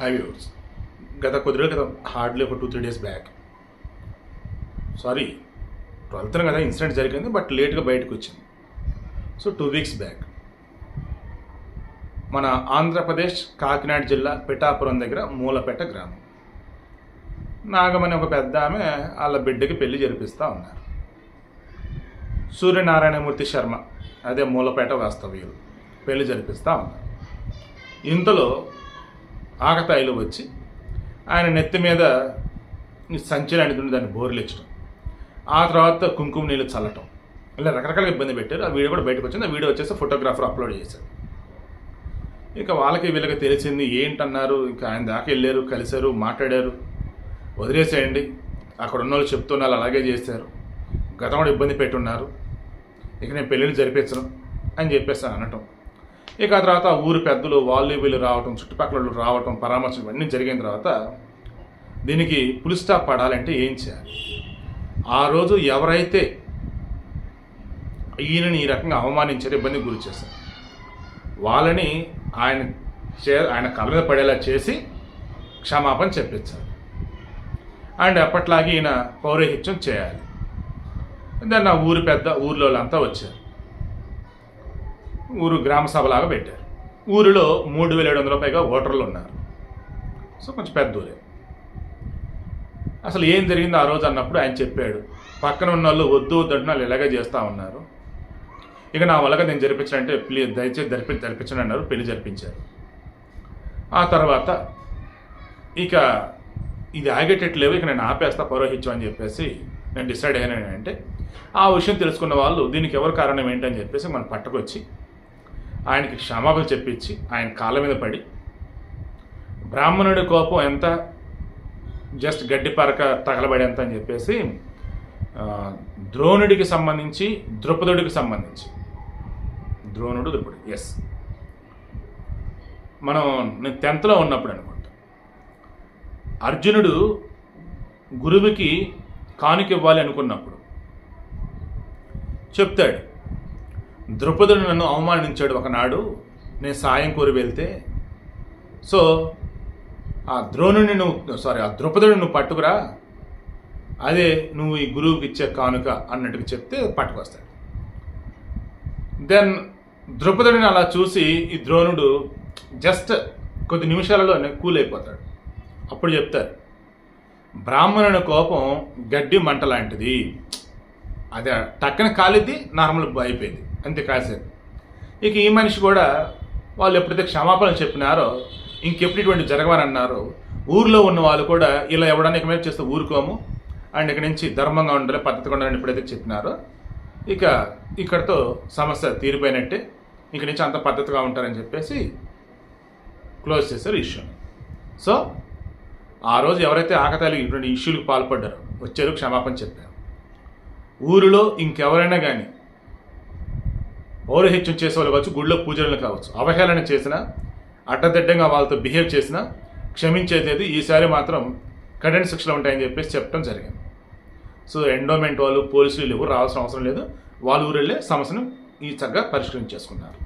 High viewers గత కొద్ది రోజుల క్రితం హార్డ్లీ ఒక two three days back sorry ట్వెల్త్న కదా ఇన్సిడెంట్ జరిగింది బట్ లేట్గా బయటకు వచ్చింది. సో టూ వీక్స్ బ్యాక్ మన ఆంధ్రప్రదేశ్ కాకినాడ జిల్లా పిఠాపురం దగ్గర మూలపేట గ్రామం. నాగమని ఒక పెద్ద ఆమె వాళ్ళ బిడ్డకి పెళ్ళి జరిపిస్తూ ఉన్నారు. సూర్యనారాయణమూర్తి శర్మ అదే మూలపేట వాస్తవ్యులు పెళ్ళి జరిపిస్తూ ఉన్నారు. ఇంతలో ఆకతాయిలు వచ్చి ఆయన నెత్తి మీద ఈ సంచి అనేది దాన్ని బోర్లు ఇచ్చడం ఆ తర్వాత కుంకుమ నీళ్ళు చల్లటం. ఇలా రకరకాల ఇబ్బంది పెట్టారు. ఆ వీడియో కూడా బయటకు వచ్చింది. ఆ వీడియో వచ్చేసి ఫోటోగ్రాఫర్ అప్లోడ్ చేశారు. ఇక వాళ్ళకి వీళ్ళకి తెలిసింది ఏంటన్నారు? ఇంకా ఆయన దాకా వెళ్ళారు కలిశారు మాట్లాడారు. వదిలేసేయండి. అక్కడ ఉన్న వాళ్ళు చెప్తున్నారు అలాగే చేశారు. కూడా ఇబ్బంది పెట్టున్నారు. ఇక నేను పెళ్ళిళ్ళు జరిపించను అని చెప్పేసి అనటం. ఇక ఆ తర్వాత ఊరు పెద్దలు వాళ్ళు వీళ్ళు రావటం చుట్టుపక్కల రావటం పరామర్శలు ఇవన్నీ జరిగిన తర్వాత దీనికి పులి స్టాప్ పడాలంటే ఏం చేయాలి? ఆ రోజు ఎవరైతే ఈయనని ఈ రకంగా అవమానించారు ఇబ్బందికి గురి చేశారు. వాళ్ళని ఆయన చే ఆయన కళ్ళ మీద పడేలా చేసి క్షమాపణ చెప్పించాలి. అండ్ అప్పట్లాగే ఈయన పౌరహిత్యం చేయాలి. దాన్ని ఆ ఊరు పెద్ద ఊర్లో వాళ్ళంతా వచ్చారు. ఊరు గ్రామ సభలాగా పెట్టారు. ఊరిలో మూడు వేల ఏడు వందల పైగా ఓటర్లు ఉన్నారు. సో కొంచెం పెద్ద ఊరే. అసలు ఏం జరిగిందో ఆ రోజు అన్నప్పుడు ఆయన చెప్పాడు పక్కన ఉన్న వాళ్ళు వద్దు వద్దు వాళ్ళు ఇలాగే చేస్తూ ఉన్నారు. ఇక నా వల్లగా నేను జరిపించాలంటే ప్లీజ్ దయచేసి జరిపి జరిపించండి అన్నారు పెళ్ళి జరిపించారు. ఆ తర్వాత ఇక ఇది ఆగేటట్లేవు ఇక నేను ఆపేస్తా పౌరోహిత్యం అని చెప్పేసి నేను డిసైడ్ అయ్యాను అంటే ఆ విషయం తెలుసుకున్న వాళ్ళు దీనికి ఎవరు కారణం ఏంటని చెప్పేసి మనం పట్టుకొచ్చి ఆయనకి క్షమాపణ చెప్పించి ఆయన కాళ్ళ మీద పడి బ్రాహ్మణుడి కోపం ఎంత? జస్ట్ గడ్డి పరక తగలబడేంత అని చెప్పేసి ద్రోణుడికి సంబంధించి ద్రుపదుడికి సంబంధించి. ద్రోణుడు ద్రుపదుడు ఎస్ మనం నేను టెన్త్లో ఉన్నప్పుడు అనుకుంటా అర్జునుడు గురువుకి కానుక ఇవ్వాలి అనుకున్నప్పుడు చెప్తాడు ద్రుపదుడు నన్ను అవమానించాడు ఒకనాడు. నేను సాయం కోరి వెళ్తే. సో ఆ ద్రోణుని నువ్వు సారీ ఆ ద్రుపదుడు నువ్వు పట్టుకురా. అదే నువ్వు ఈ గురువుకి ఇచ్చే కానుక అన్నట్టుగా చెప్తే పట్టుకొస్తాడు. దెన్ ద్రుపదుడిని అలా చూసి ఈ ద్రోణుడు జస్ట్ కొద్ది నిమిషాలలోనే కూల్ అయిపోతాడు. అప్పుడు చెప్తారు బ్రాహ్మణుని కోపం గడ్డి మంట లాంటిది. అదే టక్కన కాలిద్ది నార్మల్ అయిపోయింది. అంతే కాసేపు ఇక ఈ మనిషి కూడా వాళ్ళు ఎప్పుడైతే క్షమాపణలు చెప్పినారో ఇంకెప్పుడు ఇటువంటి జరగవని అన్నారు ఊర్లో ఉన్న వాళ్ళు కూడా ఇలా ఎవడన్నా ఇక మీద చేస్తే ఊరుకోము. అండ్ ఇక్కడి నుంచి ధర్మంగా ఉండాలి పద్ధతిగా ఉండాలని ఎప్పుడైతే చెప్పినారో ఇక ఇక్కడతో సమస్య తీరిపోయినట్టే ఇక నుంచి అంత పద్ధతిగా ఉంటారని చెప్పేసి క్లోజ్ చేశారు ఇష్యూని సో ఆ రోజు ఎవరైతే ఆకతాయిలు ఇటువంటి ఇష్యూలకు పాల్పడ్డారో వచ్చారు క్షమాపణ చెప్పారు. ఊరిలో ఇంకెవరైనా కానీ పౌరహిత్యం చేసే వాళ్ళు కావచ్చు గుడిలో పూజలను కావచ్చు అవహేళన చేసినా అడ్డదిడ్డంగా వాళ్ళతో బిహేవ్ చేసినా క్షమించేది ఈసారి మాత్రం కఠిన శిక్షలు ఉంటాయని చెప్పేసి చెప్పడం జరిగింది. సో ఎండోమెంట్ వాళ్ళు పోలీసులు ఎవరు రావాల్సిన అవసరం లేదు. వాళ్ళ ఊరెళ్ళే సమస్యను ఈ చక్కగా పరిష్కరించేసుకున్నారు.